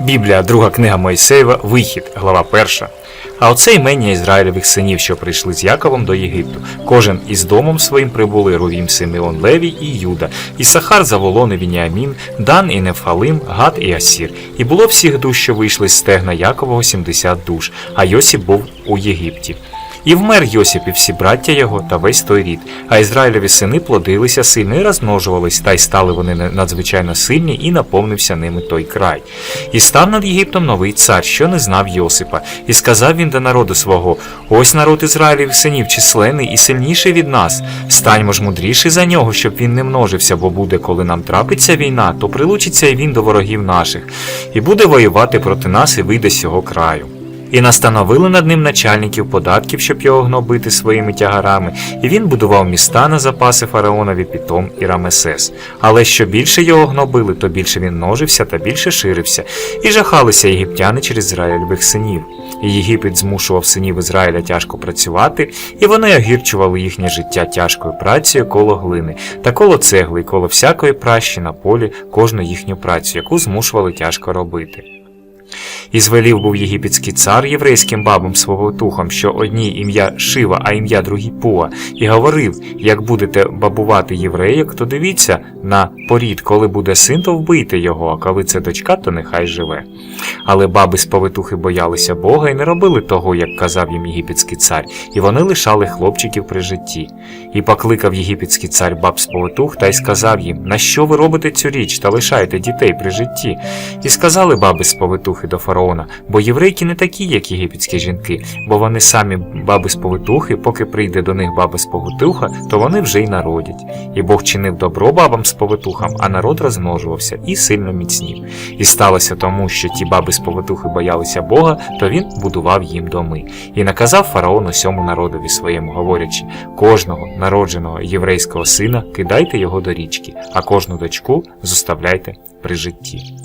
Біблія, друга книга Мойсеєва, Вихід, глава 1. А оце імення Ізраїлевих синів, що прийшли з Яковом до Єгипту. Кожен із домом своїм прибули Рувім, Симеон, Левій і Юда, і Сахар, Заволон і Вініамін, Дан і Нефалим, Гад і Асір. І було всіх душ, що вийшли з стегна Якового 70 душ, а Йосіп був у Єгипті. І вмер Йосип і всі браття його та весь той рід. А Ізраїлеві сини плодилися сильно і розмножувались, та й стали вони надзвичайно сильні, і наповнився ними той край. І став над Єгиптом новий цар, що не знав Йосипа, і сказав він до народу свого: Ось народ Ізраїлів синів численний і сильніший від нас. Станьмо ж мудріші за нього, щоб він не множився, бо буде, коли нам трапиться війна, то прилучиться і він до ворогів наших, і буде воювати проти нас і вийде з цього краю. І настановили над ним начальників податків, щоб його гнобити своїми тягарами, і він будував міста на запаси фараонові Пітом і Рамесес. Але що більше його гнобили, то більше він множився та більше ширився, і жахалися єгиптяни через Ізраїльових синів. Єгипет змушував синів Ізраїля тяжко працювати, і вони огірчували їхнє життя тяжкою працею коло глини, та коло цегли, і коло всякої пращі на полі кожну їхню працю, яку змушували тяжко робити. І звелів був єгипетський цар єврейським бабам свого тухом, що одній ім'я Шива, а ім'я другій Пуа, і говорив: як будете бабувати євреїк, то дивіться на порід, коли буде син, то вбийте його, а коли це дочка, то нехай живе. Але баби з повитухи боялися Бога і не робили того, як казав їм єгипетський цар, і вони лишали хлопчиків при житті. І покликав єгипетський цар баб з повитух та й сказав їм: На що ви робите цю річ та лишаєте дітей при житті? І сказали баби з повитухи до фараона, бо єврейки не такі, як єгипетські жінки, бо вони самі баби з повитухи, поки прийде до них баба з повитуха, то вони вже й народять. І Бог чинив добро бабам з повитухам, а народ розмножувався і сильно міцнів. І сталося тому, що ті баби з повитухи боялися Бога, то він будував їм доми. І наказав фараон усьому народові своєму, говорячи: кожного народженого єврейського сина кидайте його до річки, а кожну дочку зоставляйте при житті.